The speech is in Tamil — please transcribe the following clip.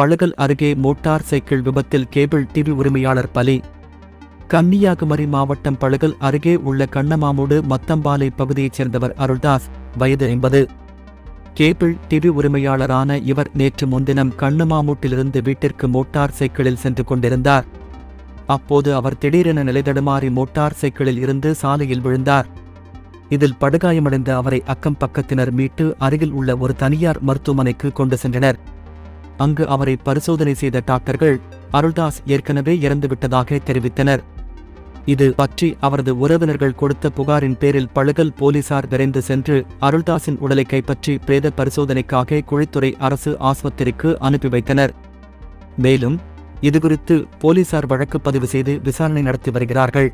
பழுகல் அருகே மோட்டார் சைக்கிள் விபத்தில் கேபிள் டிவி உரிமையாளர் பலி. கன்னியாகுமரி மாவட்டம் பழுகல் அருகே உள்ள கண்ணமாமூடு மத்தம்பாலை பகுதியைச் சேர்ந்தவர் அருள்தாஸ் வயது ஐம்பது. கேபிள் டிவி உரிமையாளரான இவர் நேற்று முன்தினம் கண்ணமாமூட்டிலிருந்து வீட்டிற்கு மோட்டார் சைக்கிளில் சென்று கொண்டிருந்தார். அப்போது அவர் திடீரென நிலைதடுமாறி மோட்டார் சைக்கிளில் இருந்து சாலையில் விழுந்தார். இதில் படுகாயமடைந்த அவரை அக்கம் பக்கத்தினர் மீட்டு அருகில் உள்ள ஒரு தனியார் மருத்துவமனைக்கு கொண்டு சென்றனர். அங்கு அவரை பரிசோதனை செய்த டாக்டர்கள் அருள்தாஸ் ஏற்கனவே இறந்துவிட்டதாக தெரிவித்தனர். இது பற்றி அவரது உறவினர்கள் கொடுத்த புகாரின் பேரில் பழுகல் போலீசார் விரைந்து சென்று அருள்தாஸின் உடலை கைப்பற்றி பிரேத பரிசோதனைக்காக குழித்துறை அரசு ஆஸ்பத்திரிக்கு அனுப்பி வைத்தனர். மேலும் இதுகுறித்து போலீசார் வழக்கு பதிவு செய்து விசாரணை நடத்தி வருகிறார்கள்.